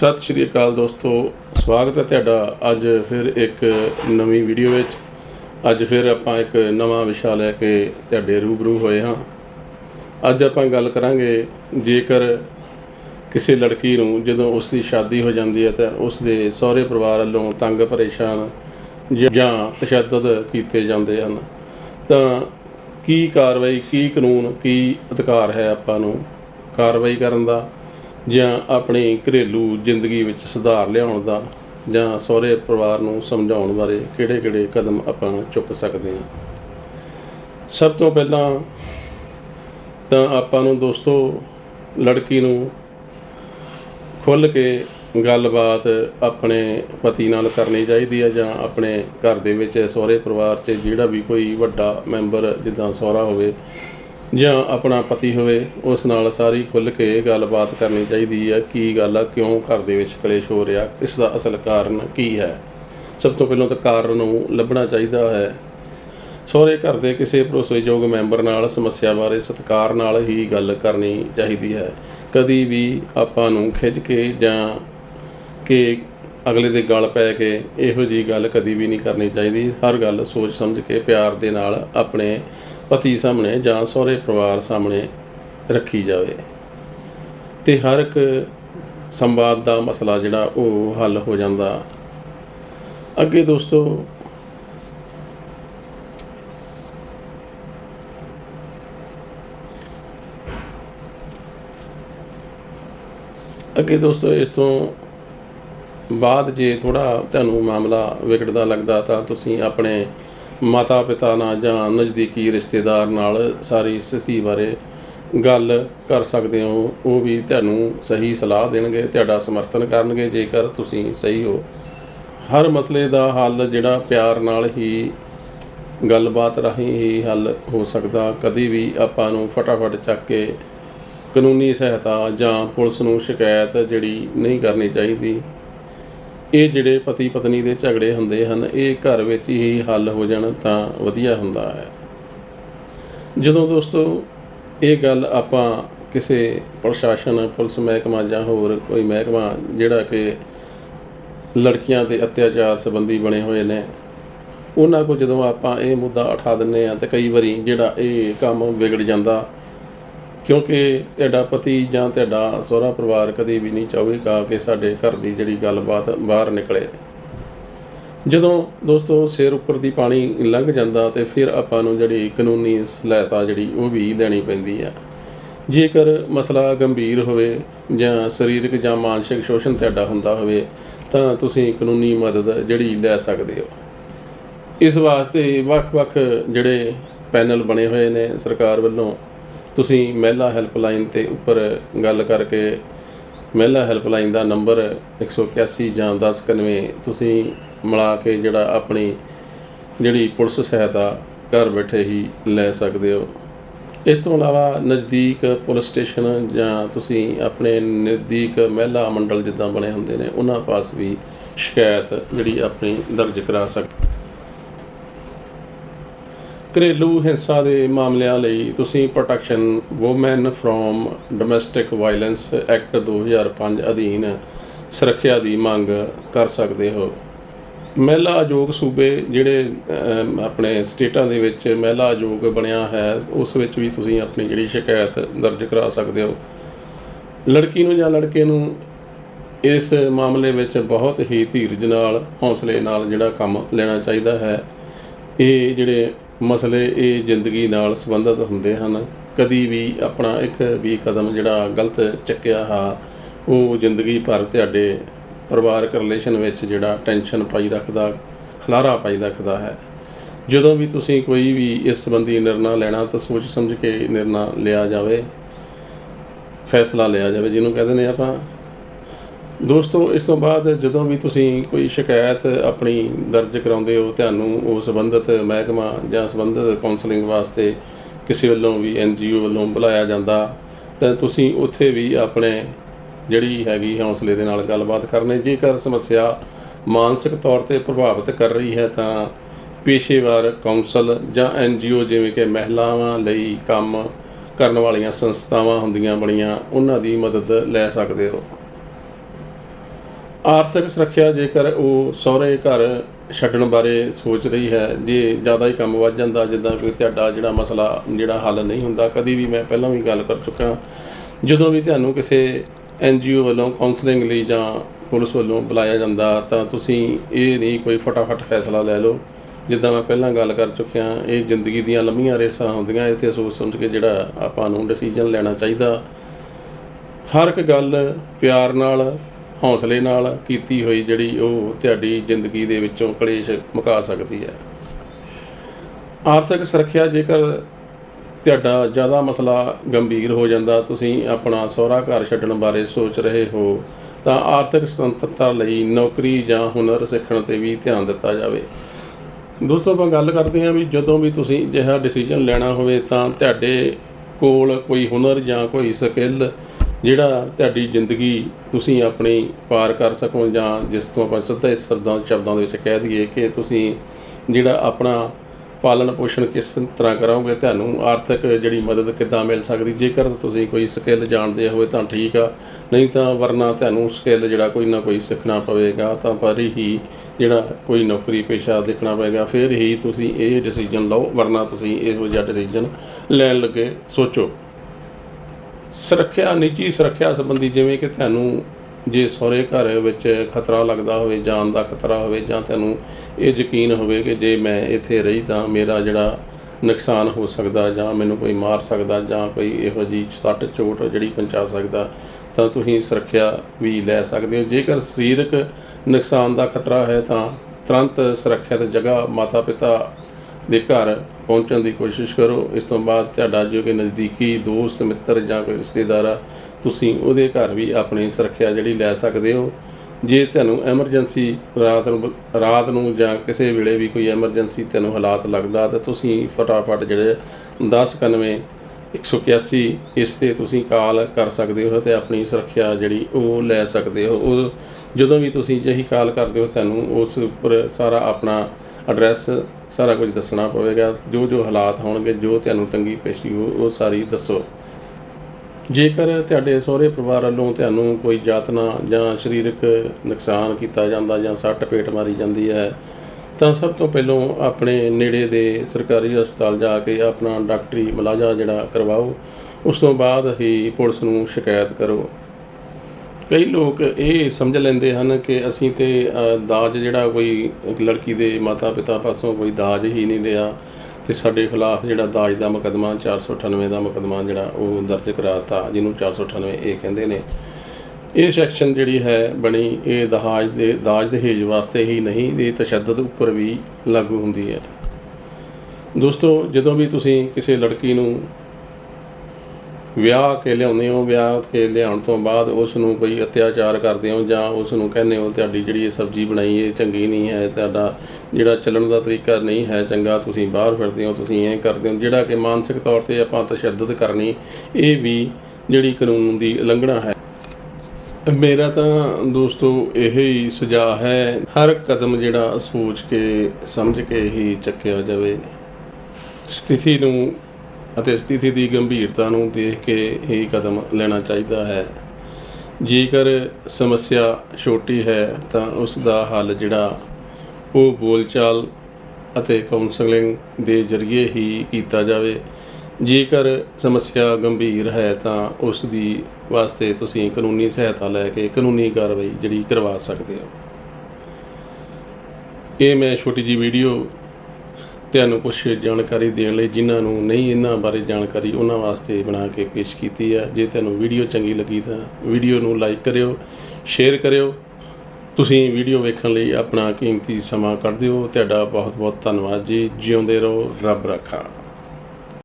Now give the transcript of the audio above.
ਸਤਿ ਸ਼੍ਰੀ ਅਕਾਲ ਦੋਸਤੋ, ਸਵਾਗਤ ਹੈ ਤੁਹਾਡਾ ਅੱਜ ਫਿਰ ਇੱਕ ਨਵੀਂ ਵੀਡੀਓ ਵਿੱਚ। ਅੱਜ ਫਿਰ ਆਪਾਂ ਇੱਕ ਨਵਾਂ ਵਿਸ਼ਾ ਲੈ ਕੇ ਤੁਹਾਡੇ ਰੂਬਰੂ ਹੋਏ ਹਾਂ। ਅੱਜ ਆਪਾਂ ਗੱਲ ਕਰਾਂਗੇ ਜੇਕਰ ਕਿਸੇ ਲੜਕੀ ਨੂੰ ਜਦੋਂ ਉਸ ਦੀ ਸ਼ਾਦੀ ਹੋ ਜਾਂਦੀ ਹੈ ਤਾਂ ਉਸ ਦੇ ਸਹੁਰੇ ਪਰਿਵਾਰ ਵੱਲੋਂ ਤੰਗ ਪਰੇਸ਼ਾਨ ਜਾਂ ਤਸ਼ੱਦਦ ਕੀਤੇ ਜਾਂਦੇ ਹਨ। ਤਾਂ ਕੀ ਕਾਰਵਾਈ, ਕੀ ਕਾਨੂੰਨ, ਕੀ ਅਧਿਕਾਰ ਹੈ ਆਪਾਂ ਨੂੰ ਕਾਰਵਾਈ ਕਰਨ ਦਾ? ਜਾਂ ਆਪਣੀ ਘਰੇਲੂ ਜ਼ਿੰਦਗੀ ਵਿੱਚ ਸੁਧਾਰ ਲਿਆਉਣ ਦਾ ਜਾਂ ਸਹੁਰੇ ਪਰਿਵਾਰ ਨੂੰ ਸਮਝਾਉਣ ਬਾਰੇ ਕਿਹੜੇ-ਕਿਹੜੇ ਕਦਮ ਆਪਾਂ ਚੁੱਕ ਸਕਦੇ ਹਾਂ? ਸਭ ਤੋਂ ਪਹਿਲਾਂ ਤਾਂ ਆਪਾਂ ਨੂੰ ਦੋਸਤੋ, ਲੜਕੀ ਨੂੰ ਖੁੱਲ੍ਹ ਕੇ ਗੱਲਬਾਤ ਆਪਣੇ ਪਤੀ ਨਾਲ ਕਰਨੀ ਚਾਹੀਦੀ ਹੈ ਜਾਂ ਆਪਣੇ ਘਰ ਦੇ ਵਿੱਚ ਸਹੁਰੇ ਪਰਿਵਾਰ 'ਚ ਜਿਹੜਾ ਵੀ ਕੋਈ ਵੱਡਾ ਮੈਂਬਰ ਜਿੱਦਾਂ ਸਹੁਰਾ ਹੋਵੇ ਜਾਂ ਆਪਣਾ ਪਤੀ ਹੋਵੇ, ਉਸ ਨਾਲ ਸਾਰੀ ਖੁੱਲ੍ਹ ਕੇ ਗੱਲਬਾਤ ਕਰਨੀ ਚਾਹੀਦੀ ਹੈ, ਕੀ ਗੱਲ ਆ, ਕਿਉਂ ਘਰ ਦੇ ਵਿੱਚ ਕਲੇਸ਼ ਹੋ ਰਿਹਾ, ਇਸ ਦਾ ਅਸਲ ਕਾਰਨ ਕੀ ਹੈ? ਸਭ ਤੋਂ ਪਹਿਲਾਂ ਤਾਂ ਕਾਰਨ ਨੂੰ ਲੱਭਣਾ ਚਾਹੀਦਾ ਹੈ। ਸਹੁਰੇ ਘਰ ਦੇ ਕਿਸੇ ਭਰੋਸੇਯੋਗ ਮੈਂਬਰ ਨਾਲ ਸਮੱਸਿਆ ਬਾਰੇ ਸਤਿਕਾਰ ਨਾਲ ਹੀ ਗੱਲ ਕਰਨੀ ਚਾਹੀਦੀ ਹੈ। ਕਦੀ ਵੀ ਆਪਾਂ ਨੂੰ ਖਿੱਚ ਕੇ ਜਾਂ ਕਿ ਅਗਲੇ ਦੇ ਗਲ ਪੈ ਕੇ ਇਹੋ ਜੀ ਗੱਲ ਕਦੀ ਵੀ ਨਹੀਂ ਕਰਨੀ ਚਾਹੀਦੀ। ਹਰ ਗੱਲ ਸੋਚ ਸਮਝ ਕੇ ਪਿਆਰ ਦੇ ਨਾਲ ਆਪਣੇ ਪਤੀ ਸਾਹਮਣੇ ਜਾਂ ਸਹੁਰੇ ਪਰਿਵਾਰ ਸਾਹਮਣੇ ਰੱਖੀ ਜਾਵੇ। ਤੇ ਹਰ ਇੱਕ ਸੰਵਾਦ ਦਾ ਮਸਲਾ ਜਿਹੜਾ ਉਹ ਹੱਲ ਹੋ ਜਾਂਦਾ। ਅੱਗੇ ਦੋਸਤੋ ਅੱਗੇ ਦੋਸਤੋ ਇਸ ਤੋਂ ਬਾਅਦ ਜੇ ਥੋੜਾ ਤੁਹਾਨੂੰ ਮਾਮਲਾ ਵਿਗੜਦਾ ਲੱਗਦਾ ਤਾਂ ਤੁਸੀਂ ਆਪਣੇ ਮਾਤਾ ਪਿਤਾ ਨਾਲ ਜਾਂ ਨਜ਼ਦੀਕੀ ਰਿਸ਼ਤੇਦਾਰ ਨਾਲ ਸਾਰੀ ਸਥਿਤੀ ਬਾਰੇ ਗੱਲ ਕਰ ਸਕਦੇ ਹੋ, ਉਹ ਵੀ ਤੁਹਾਨੂੰ ਸਹੀ ਸਲਾਹ ਦੇਣਗੇ, ਤੁਹਾਡਾ ਸਮਰਥਨ ਕਰਨਗੇ, ਜੇਕਰ ਤੁਸੀਂ ਸਹੀ ਹੋ। ਹਰ ਮਸਲੇ ਦਾ ਹੱਲ ਜਿਹੜਾ ਪਿਆਰ ਨਾਲ ਹੀ, ਗੱਲਬਾਤ ਰਾਹੀਂ ਹੀ ਹੱਲ ਹੋ ਸਕਦਾ। ਕਦੀ ਵੀ ਆਪਾਂ ਨੂੰ ਫਟਾਫਟ ਚੱਕ ਕੇ ਕਾਨੂੰਨੀ ਸਹਾਇਤਾ ਜਾਂ ਪੁਲਿਸ ਨੂੰ ਸ਼ਿਕਾਇਤ ਜਿਹੜੀ ਨਹੀਂ ਕਰਨੀ ਚਾਹੀਦੀ। ਇਹ ਜਿਹੜੇ ਪਤੀ ਪਤਨੀ ਦੇ ਝਗੜੇ ਹੁੰਦੇ ਹਨ, ਇਹ ਘਰ ਵਿੱਚ ਹੀ ਹੱਲ ਹੋ ਜਾਣ ਤਾਂ ਵਧੀਆ ਹੁੰਦਾ ਹੈ। ਜਦੋਂ ਦੋਸਤੋ, ਇਹ ਗੱਲ ਆਪਾਂ ਕਿਸੇ ਪ੍ਰਸ਼ਾਸਨ, ਪੁਲਿਸ ਮਹਿਕਮਾ ਜਾਂ ਹੋਰ ਕੋਈ ਮਹਿਕਮਾ, ਜਿਹੜਾ ਕਿ ਲੜਕੀਆਂ ਦੇ ਅਤਿਆਚਾਰ ਸੰਬੰਧੀ ਬਣੇ ਹੋਏ ਨੇ, ਉਹਨਾਂ ਕੋਲ ਜਦੋਂ ਆਪਾਂ ਇਹ ਮੁੱਦਾ ਉਠਾ ਦਿੰਨੇ ਆ ਤੇ ਕਈ ਵਾਰੀ ਜਿਹੜਾ ਇਹ ਕੰਮ ਵਿਗੜ ਜਾਂਦਾ ਕਿਉਂਕਿ ਤੁਹਾਡਾ ਪਤੀ ਜਾਂ ਤੁਹਾਡਾ ਸਹੁਰਾ ਪਰਿਵਾਰ ਕਦੇ ਵੀ ਨਹੀਂ ਚਾਹੇਗਾ ਕਿ ਸਾਡੇ ਘਰ ਦੀ ਜਿਹੜੀ ਗੱਲਬਾਤ ਬਾਹਰ ਨਿਕਲੇ। ਜਦੋਂ ਦੋਸਤੋ ਸਿਰ ਉੱਪਰ ਦੀ ਪਾਣੀ ਲੰਘ ਜਾਂਦਾ ਤੇ ਫਿਰ ਆਪਾਂ ਨੂੰ ਜਿਹੜੀ ਕਾਨੂੰਨੀ ਸਹਾਇਤਾ ਜਿਹੜੀ ਉਹ ਵੀ ਲੈਣੀ ਪੈਂਦੀ ਆ। ਜੇਕਰ ਮਸਲਾ ਗੰਭੀਰ ਹੋਵੇ ਜਾਂ ਸਰੀਰਕ ਜਾਂ ਮਾਨਸਿਕ ਸ਼ੋਸ਼ਣ ਤੁਹਾਡਾ ਹੁੰਦਾ ਹੋਵੇ, ਤਾਂ ਤੁਸੀਂ ਕਾਨੂੰਨੀ ਮਦਦ ਜਿਹੜੀ ਲੈ ਸਕਦੇ ਹੋ। ਇਸ ਵਾਸਤੇ ਵੱਖ-ਵੱਖ ਜਿਹੜੇ ਪੈਨਲ ਬਣੇ ਹੋਏ ਨੇ ਸਰਕਾਰ ਵੱਲੋਂ ਤੁਸੀਂ ਮਹਿਲਾ ਹੈਲਪਲਾਈਨ ਤੇ ਉੱਪਰ ਗੱਲ ਕਰਕੇ ਮਹਿਲਾ ਹੈਲਪਲਾਈਨ ਦਾ ਨੰਬਰ 181 ਜਾਂ 1091 ਤੁਸੀਂ ਮਿਲਾ ਕੇ ਜਿਹੜਾ ਆਪਣੀ ਜਿਹੜੀ ਪੁਲਿਸ ਸਹਾਇਤਾ ਘਰ ਬੈਠੇ ਹੀ ਲੈ ਸਕਦੇ ਹੋ। ਇਸ ਤੋਂ ਇਲਾਵਾ ਨਜ਼ਦੀਕ ਪੁਲਿਸ ਸਟੇਸ਼ਨ ਜਾਂ ਤੁਸੀਂ ਆਪਣੇ ਨਜ਼ਦੀਕ ਮਹਿਲਾ ਮੰਡਲ ਜਿੱਦਾਂ ਬਣੇ ਹੁੰਦੇ ਨੇ, ਉਹਨਾਂ ਪਾਸ ਵੀ ਸ਼ਿਕਾਇਤ ਜਿਹੜੀ ਆਪਣੀ ਦਰਜ ਕਰਾ ਸਕਦੇ ਘਰੇਲੂ ਹਿੰਸਾ ਦੇ ਮਾਮਲਿਆਂ ਲਈ ਤੁਸੀਂ protection women from domestic violence act 2005 ਅਧੀਨ ਸੁਰੱਖਿਆ ਦੀ ਮੰਗ ਕਰ ਸਕਦੇ ਹੋ। ਮਹਿਲਾ ਆਯੋਗ ਸੂਬੇ ਜਿਹੜੇ ਆਪਣੇ ਸਟੇਟਾਂ ਦੇ ਵਿੱਚ ਮਹਿਲਾ ਆਯੋਗ ਬਣਿਆ ਹੈ, ਉਸ ਵਿੱਚ ਵੀ ਤੁਸੀਂ ਆਪਣੀ ਜਿਹੜੀ ਸ਼ਿਕਾਇਤ ਦਰਜ ਕਰਾ ਸਕਦੇ ਹੋ। ਲੜਕੀ ਨੂੰ ਜਾਂ ਲੜਕੇ ਨੂੰ ਇਸ ਮਾਮਲੇ ਵਿੱਚ ਬਹੁਤ ਹੀ ਧੀਰਜ ਨਾਲ, ਹੌਸਲੇ ਨਾਲ ਜਿਹੜਾ ਕੰਮ ਲੈਣਾ ਚਾਹੀਦਾ ਹੈ, ਇਹ ਜਿਹੜੇ ਮਸਲੇ ਇਹ ਜ਼ਿੰਦਗੀ ਨਾਲ ਸੰਬੰਧਿਤ ਹੁੰਦੇ ਹਨ। ਕਦੀ ਵੀ ਆਪਣਾ ਇੱਕ ਵੀ ਕਦਮ ਜਿਹੜਾ ਗਲਤ ਚੱਕਿਆ ਹਾ, ਉਹ ਜ਼ਿੰਦਗੀ ਭਰ ਤੁਹਾਡੇ ਪਰਿਵਾਰਕ ਰਿਲੇਸ਼ਨ ਵਿੱਚ ਜਿਹੜਾ ਟੈਨਸ਼ਨ ਪਾਈ ਰੱਖਦਾ, ਖਲਾਰਾ ਪਾਈ ਰੱਖਦਾ ਹੈ। ਜਦੋਂ ਵੀ ਤੁਸੀਂ ਕੋਈ ਵੀ ਇਸ ਸੰਬੰਧੀ ਨਿਰਣਾ ਲੈਣਾ, ਤਾਂ ਸੋਚ ਸਮਝ ਕੇ ਨਿਰਣਾ ਲਿਆ ਜਾਵੇ, ਫੈਸਲਾ ਲਿਆ ਜਾਵੇ, ਜਿਹਨੂੰ ਕਹਿੰਦੇ ਨੇ ਆਪਾਂ ਦੋਸਤੋ, ਇਸ ਤੋਂ ਬਾਅਦ ਜਦੋਂ ਵੀ ਤੁਸੀਂ ਕੋਈ ਸ਼ਿਕਾਇਤ ਆਪਣੀ ਦਰਜ ਕਰਾਉਂਦੇ ਹੋ, ਤੁਹਾਨੂੰ ਉਹ ਸੰਬੰਧਿਤ ਮਹਿਕਮਾ ਜਾਂ ਸੰਬੰਧਿਤ ਕਾਉਂਸਲਿੰਗ ਵਾਸਤੇ ਕਿਸੇ ਵੱਲੋਂ ਵੀ ਐਨਜੀਓ ਵੱਲੋਂ ਬੁਲਾਇਆ ਜਾਂਦਾ, ਤਾਂ ਤੁਸੀਂ ਉੱਥੇ ਵੀ ਆਪਣੇ ਜਿਹੜੀ ਹੈਗੀ ਹੌਸਲੇ ਦੇ ਨਾਲ ਗੱਲਬਾਤ ਕਰਨੀ। ਜੇਕਰ ਸਮੱਸਿਆ ਮਾਨਸਿਕ ਤੌਰ ਤੇ ਪ੍ਰਭਾਵਿਤ ਕਰ ਰਹੀ ਹੈ, ਤਾਂ ਪੇਸ਼ੇਵਰ ਕਾਉਂਸਲ ਜਾਂ ਐਨਜੀਓ ਜਿਵੇਂ ਕਿ ਮਹਿਲਾਵਾਂ ਲਈ ਕੰਮ ਕਰਨ ਵਾਲੀਆਂ ਸੰਸਥਾਵਾਂ ਹੁੰਦੀਆਂ ਬਣੀਆਂ, ਉਹਨਾਂ ਦੀ ਮਦਦ ਲੈ ਸਕਦੇ ਹੋ। ਆਰਥਿਕ ਸੁਰੱਖਿਆ ਜੇਕਰ ਉਹ ਸਹੁਰੇ ਘਰ ਛੱਡਣ ਬਾਰੇ ਸੋਚ ਰਹੀ ਹੈ, ਜੇ ਜ਼ਿਆਦਾ ਹੀ ਕੰਮ ਵੱਧ ਜਾਂਦਾ, ਜਿੱਦਾਂ ਕੋਈ ਤੁਹਾਡਾ ਜਿਹੜਾ ਮਸਲਾ, ਜਿਹੜਾ ਹੱਲ ਨਹੀਂ ਹੁੰਦਾ, ਕਦੀ ਵੀ ਮੈਂ ਪਹਿਲਾਂ ਵੀ ਗੱਲ ਕਰ ਚੁੱਕਾ ਜਦੋਂ ਵੀ ਤੁਹਾਨੂੰ ਕਿਸੇ ਐਨਜੀਓ ਵੱਲੋਂ ਕਾਉਂਸਲਿੰਗ ਲਈ ਜਾਂ ਪੁਲਿਸ ਵੱਲੋਂ ਬੁਲਾਇਆ ਜਾਂਦਾ, ਤਾਂ ਤੁਸੀਂ ਇਹ ਨਹੀਂ ਕੋਈ ਫਟਾਫਟ ਫੈਸਲਾ ਲੈ ਲਓ। ਜਿੱਦਾਂ ਮੈਂ ਪਹਿਲਾਂ ਗੱਲ ਕਰ ਚੁੱਕਿਆ, ਇਹ ਜ਼ਿੰਦਗੀ ਦੀਆਂ ਲੰਮੀਆਂ ਰੇਸਾਂ ਹੁੰਦੀਆਂ ਇੱਥੇ ਸੋਚ ਸਮਝ ਕੇ ਜਿਹੜਾ ਆਪਾਂ ਨੂੰ ਡਿਸੀਜਨ ਲੈਣਾ ਚਾਹੀਦਾ। ਹਰ ਇੱਕ ਗੱਲ ਪਿਆਰ ਨਾਲ ਹੌਸਲੇ ਨਾਲ ਕੀਤੀ ਹੋਈ ਜਿਹੜੀ ਉਹ ਤੁਹਾਡੀ ਜ਼ਿੰਦਗੀ ਦੇ ਵਿੱਚੋਂ ਕਲੇਸ਼ ਮੁਕਾ ਸਕਦੀ ਹੈ। ਆਰਥਿਕ ਸੁਰੱਖਿਆ ਜੇਕਰ ਤੁਹਾਡਾ ਜ਼ਿਆਦਾ ਮਸਲਾ ਗੰਭੀਰ ਹੋ ਜਾਂਦਾ, ਤੁਸੀਂ ਆਪਣਾ ਸਹੁਰਾ ਘਰ ਛੱਡਣ ਬਾਰੇ ਸੋਚ ਰਹੇ ਹੋ, ਤਾਂ ਆਰਥਿਕ ਸੁਤੰਤਰਤਾ ਲਈ ਨੌਕਰੀ ਜਾਂ ਹੁਨਰ ਸਿੱਖਣ ਤੇ ਵੀ ਧਿਆਨ ਦਿੱਤਾ ਜਾਵੇ। ਦੋਸਤੋ, ਆਪਾਂ ਗੱਲ ਕਰਦੇ ਹਾਂ ਵੀ ਜਦੋਂ ਵੀ ਤੁਸੀਂ ਅਜਿਹਾ ਡਿਸੀਜਨ ਲੈਣਾ ਹੋਵੇ, ਤਾਂ ਤੁਹਾਡੇ ਕੋਲ ਕੋਈ ਹੁਨਰ ਜਾਂ ਕੋਈ ਸਕਿੱਲ ਜਿਹੜਾ ਤੁਹਾਡੀ ਜ਼ਿੰਦਗੀ ਤੁਸੀਂ ਆਪਣੀ ਪਾਰ ਕਰ ਸਕੋ ਜਾਂ ਜਿਸ ਤੋਂ ਆਪਾਂ ਸਿੱਧੇ ਸ਼ਬਦਾਂ ਸ਼ਬਦਾਂ ਦੇ ਵਿੱਚ ਕਹਿ ਦਈਏ ਕਿ ਤੁਸੀਂ ਜਿਹੜਾ ਆਪਣਾ ਪਾਲਣ ਪੋਸ਼ਣ ਕਿਸ ਤਰ੍ਹਾਂ ਕਰੋਗੇ, ਤੁਹਾਨੂੰ ਆਰਥਿਕ ਜਿਹੜੀ ਮਦਦ ਕਿੱਦਾਂ ਮਿਲ ਸਕਦੀ? ਜੇਕਰ ਤੁਸੀਂ ਕੋਈ ਸਕਿੱਲ ਜਾਣਦੇ ਹੋਵੇ ਤਾਂ ਠੀਕ ਆ, ਨਹੀਂ ਤਾਂ ਵਰਨਾ ਤੁਹਾਨੂੰ ਸਕਿੱਲ ਜਿਹੜਾ ਕੋਈ ਨਾ ਕੋਈ ਸਿੱਖਣਾ ਪਵੇਗਾ, ਤਾਂ ਪਰ ਹੀ ਜਿਹੜਾ ਕੋਈ ਨੌਕਰੀ ਪੇਸ਼ਾ ਦੇਖਣਾ ਪਵੇਗਾ, ਫਿਰ ਹੀ ਤੁਸੀਂ ਇਹ ਡਿਸੀਜਨ ਲਓ, ਵਰਨਾ ਤੁਸੀਂ ਇਹੋ ਜਿਹਾ ਡਿਸੀਜਨ ਲੈਣ ਲੱਗੇ ਸੋਚੋ। ਸੁਰੱਖਿਆ, ਨਿੱਜੀ ਸੁਰੱਖਿਆ ਸੰਬੰਧੀ ਜਿਵੇਂ ਕਿ ਤੁਹਾਨੂੰ ਜੇ ਸਹੁਰੇ ਘਰ ਵਿੱਚ ਖਤਰਾ ਲੱਗਦਾ ਹੋਵੇ, ਜਾਨ ਦਾ ਖਤਰਾ ਹੋਵੇ ਜਾਂ ਤੁਹਾਨੂੰ ਇਹ ਯਕੀਨ ਹੋਵੇ ਕਿ ਜੇ ਮੈਂ ਇੱਥੇ ਰਹੀ ਤਾਂ ਮੇਰਾ ਜਿਹੜਾ ਨੁਕਸਾਨ ਹੋ ਸਕਦਾ ਜਾਂ ਮੈਨੂੰ ਕੋਈ ਮਾਰ ਸਕਦਾ ਜਾਂ ਕੋਈ ਇਹੋ ਜਿਹੀ ਸੱਟ ਚੋਟ ਜਿਹੜੀ ਪਹੁੰਚਾ ਸਕਦਾ, ਤਾਂ ਤੁਸੀਂ ਸੁਰੱਖਿਆ ਵੀ ਲੈ ਸਕਦੇ ਹੋ। ਜੇਕਰ ਸਰੀਰਕ ਨੁਕਸਾਨ ਦਾ ਖਤਰਾ ਹੈ ਤਾਂ ਤੁਰੰਤ ਸੁਰੱਖਿਅਤ ਜਗ੍ਹਾ ਮਾਤਾ ਪਿਤਾ ਦੇ ਘਰ ਪਹੁੰਚਣ ਦੀ ਕੋਸ਼ਿਸ਼ ਕਰੋ। ਇਸ ਤੋਂ ਬਾਅਦ ਤੁਹਾਡਾ ਜੋ ਕਿ ਨਜ਼ਦੀਕੀ ਦੋਸਤ, ਮਿੱਤਰ ਜਾਂ ਕੋਈ ਰਿਸ਼ਤੇਦਾਰ ਆ, ਤੁਸੀਂ ਉਹਦੇ ਘਰ ਵੀ ਆਪਣੀ ਸੁਰੱਖਿਆ ਜਿਹੜੀ ਲੈ ਸਕਦੇ ਹੋ। ਜੇ ਤੁਹਾਨੂੰ ਐਮਰਜੈਂਸੀ ਰਾਤ ਨੂੰ ਰਾਤ ਨੂੰ ਜਾਂ ਕਿਸੇ ਵੇਲੇ ਵੀ ਕੋਈ ਐਮਰਜੈਂਸੀ ਤੁਹਾਨੂੰ ਹਾਲਾਤ ਲੱਗਦਾ, ਤਾਂ ਤੁਸੀਂ ਫਟਾਫਟ ਜਿਹੜੇ 1091 181 ਇਸ ਤੇ ਤੁਸੀਂ ਕਾਲ ਕਰ ਸਕਦੇ ਹੋ ਤੇ ਆਪਣੀ ਸੁਰੱਖਿਆ ਜਿਹੜੀ ਉਹ ਲੈ ਸਕਦੇ ਹੋ। ਉਹ ਜਦੋਂ ਵੀ ਤੁਸੀਂ ਜਿਹੀ ਕਾਲ ਕਰਦੇ ਹੋ, ਤੁਹਾਨੂੰ ਉਸ ਉੱਪਰ ਸਾਰਾ ਆਪਣਾ ਐਡਰੈਸ ਸਾਰਾ ਕੁਝ ਦੱਸਣਾ ਪਵੇਗਾ। ਜੋ ਜੋ ਹਾਲਾਤ ਹੋਣਗੇ, ਜੋ ਤੁਹਾਨੂੰ ਤੰਗੀ ਪੇਸ਼ੀ ਹੋ ਉਹ ਸਾਰੀ ਦੱਸੋ। ਜੇਕਰ ਤੁਹਾਡੇ ਸਹੁਰੇ ਪਰਿਵਾਰ ਵੱਲੋਂ ਤੁਹਾਨੂੰ ਕੋਈ ਜਾਤਨਾ ਜਾਂ ਸਰੀਰਕ ਨੁਕਸਾਨ ਕੀਤਾ ਜਾਂਦਾ ਜਾਂ ਸੱਟ ਪੇਟ ਮਾਰੀ ਜਾਂਦੀ ਹੈ, ਤਾਂ ਸਭ ਤੋਂ ਪਹਿਲਾਂ ਆਪਣੇ ਨੇੜੇ ਦੇ ਸਰਕਾਰੀ ਹਸਪਤਾਲ ਜਾ ਕੇ ਆਪਣਾ ਡਾਕਟਰੀ ਮੁਲਾਜ਼ਾ ਜਿਹੜਾ ਕਰਵਾਓ। ਉਸ ਤੋਂ ਬਾਅਦ ਹੀ ਪੁਲਿਸ ਨੂੰ ਸ਼ਿਕਾਇਤ ਕਰੋ। ਕਈ ਲੋਕ ਇਹ ਸਮਝ ਲੈਂਦੇ ਹਨ ਕਿ ਅਸੀਂ ਤੇ ਦਾਜ ਜਿਹੜਾ ਕੋਈ ਲੜਕੀ ਦੇ ਮਾਤਾ ਪਿਤਾ ਪਾਸੋਂ ਕੋਈ ਦਾਜ ਹੀ ਨਹੀਂ ਲਿਆ ਤੇ ਸਾਡੇ ਖਿਲਾਫ ਜਿਹੜਾ ਦਾਜ ਦਾ ਮੁਕੱਦਮਾ 498 ਦਾ ਮੁਕੱਦਮਾ ਜਿਹੜਾ ਉਹ ਦਰਜ ਕਰਾਤਾ, ਜਿਹਨੂੰ 498 ਇਹ ਕਹਿੰਦੇ ਨੇ। ਇਹ ਸੈਕਸ਼ਨ ਜਿਹੜੀ ਹੈ ਬਣੀ, ਇਹ ਦਹਾਜ ਦੇ, ਦਾਜ ਦਹੇਜ ਵਾਸਤੇ ਹੀ ਨਹੀਂ, ਇਹ ਤਸ਼ੱਦਦ ਉੱਪਰ ਵੀ ਲਾਗੂ ਹੁੰਦੀ ਹੈ। ਦੋਸਤੋ, ਜਦੋਂ ਵੀ ਤੁਸੀਂ ਕਿਸੇ ਲੜਕੀ ਨੂੰ ਵਿਆਹ ਕੇ ਲਿਆਉਂਦੇ ਹੋ, ਵਿਆਹ ਕੇ ਲਿਆਉਣ ਤੋਂ ਬਾਅਦ ਉਸ ਨੂੰ ਕੋਈ ਅਤਿਆਚਾਰ ਕਰਦੇ ਹੋ ਜਾਂ ਉਸ ਨੂੰ ਕਹਿੰਦੇ ਹੋ, ਤੁਹਾਡੀ ਜਿਹੜੀ ਇਹ ਸਬਜ਼ੀ ਬਣਾਈ ਇਹ ਚੰਗੀ ਨਹੀਂ ਹੈ, ਤੁਹਾਡਾ ਜਿਹੜਾ ਚੱਲਣ ਦਾ ਤਰੀਕਾ ਨਹੀਂ ਹੈ ਚੰਗਾ, ਤੁਸੀਂ ਬਾਹਰ ਫਿਰਦੇ ਹੋ, ਤੁਸੀਂ ਇਹ ਕਰਦੇ ਹੋ। ਜਿਹੜਾ ਕਿ ਮਾਨਸਿਕ ਤੌਰ ਤੇ ਆਪਾਂ ਤਸ਼ੱਦਦ ਕਰਨੀ, ਇਹ ਵੀ ਜਿਹੜੀ ਕਾਨੂੰਨ ਦੀ ਉਲੰਘਣਾ ਹੈ। ਮੇਰਾ ਤਾਂ ਦੋਸਤੋ ਇਹ ਹੀ ਸੁਝਾਅ ਹੈ, ਹਰ ਕਦਮ ਜਿਹੜਾ ਸੋਚ ਕੇ, ਸਮਝ ਕੇ ਹੀ ਚੱਕਿਆ ਜਾਵੇ। ਸਥਿਤੀ ਨੂੰ ਅਤੇ ਸਥਿਤੀ ਦੀ ਗੰਭੀਰਤਾ ਨੂੰ ਦੇਖ ਕੇ ਹੀ ਕਦਮ ਲੈਣਾ ਚਾਹੀਦਾ ਹੈ। ਜੇਕਰ ਸਮੱਸਿਆ ਛੋਟੀ ਹੈ, ਤਾਂ ਉਸ ਦਾ ਹੱਲ ਜਿਹੜਾ ਉਹ ਬੋਲਚਾਲ ਅਤੇ ਕਾਉਂਸਲਿੰਗ ਦੇ ਜ਼ਰੀਏ ਹੀ ਕੀਤਾ ਜਾਵੇ। ਜੇਕਰ ਸਮੱਸਿਆ ਗੰਭੀਰ ਹੈ, ਤਾਂ ਉਸ ਦੀ ਵਾਸਤੇ ਤੁਸੀਂ ਕਾਨੂੰਨੀ ਸਹਾਇਤਾ ਲੈ ਕੇ ਕਾਨੂੰਨੀ ਕਾਰਵਾਈ ਜਿਹੜੀ ਕਰਵਾ ਸਕਦੇ ਹੋ। ਇਹ ਮੈਂ ਛੋਟੀ ਜੀ ਵੀਡੀਓ ਤੁਹਾਨੂੰ ਕੁਝ ਜਾਣਕਾਰੀ ਦੇਣ ਲਈ ਜਿਨ੍ਹਾਂ ਨੂੰ ਨਹੀਂ ਇਹਨਾਂ ਬਾਰੇ ਜਾਣਕਾਰੀ, ਉਹਨਾਂ ਵਾਸਤੇ ਬਣਾ ਕੇ ਪੇਸ਼ ਕੀਤੀ ਹੈ ਜੇ ਤੁਹਾਨੂੰ ਵੀਡੀਓ ਚੰਗੀ ਲੱਗੀ ਤਾਂ ਵੀਡੀਓ ਨੂੰ ਲਾਈਕ ਕਰਿਓ, ਸ਼ੇਅਰ ਕਰਿਓ। ਤੁਸੀਂ ਵੀਡੀਓ ਵੇਖਣ ਲਈ ਆਪਣਾ ਕੀਮਤੀ ਸਮਾਂ ਕੱਢ ਦਿਓ। ਤੁਹਾਡਾ ਬਹੁਤ ਬਹੁਤ ਧੰਨਵਾਦ ਜੀ। ਜਿਉਂਦੇ ਰਹੋ। ਰੱਬ ਰੱਖਾ।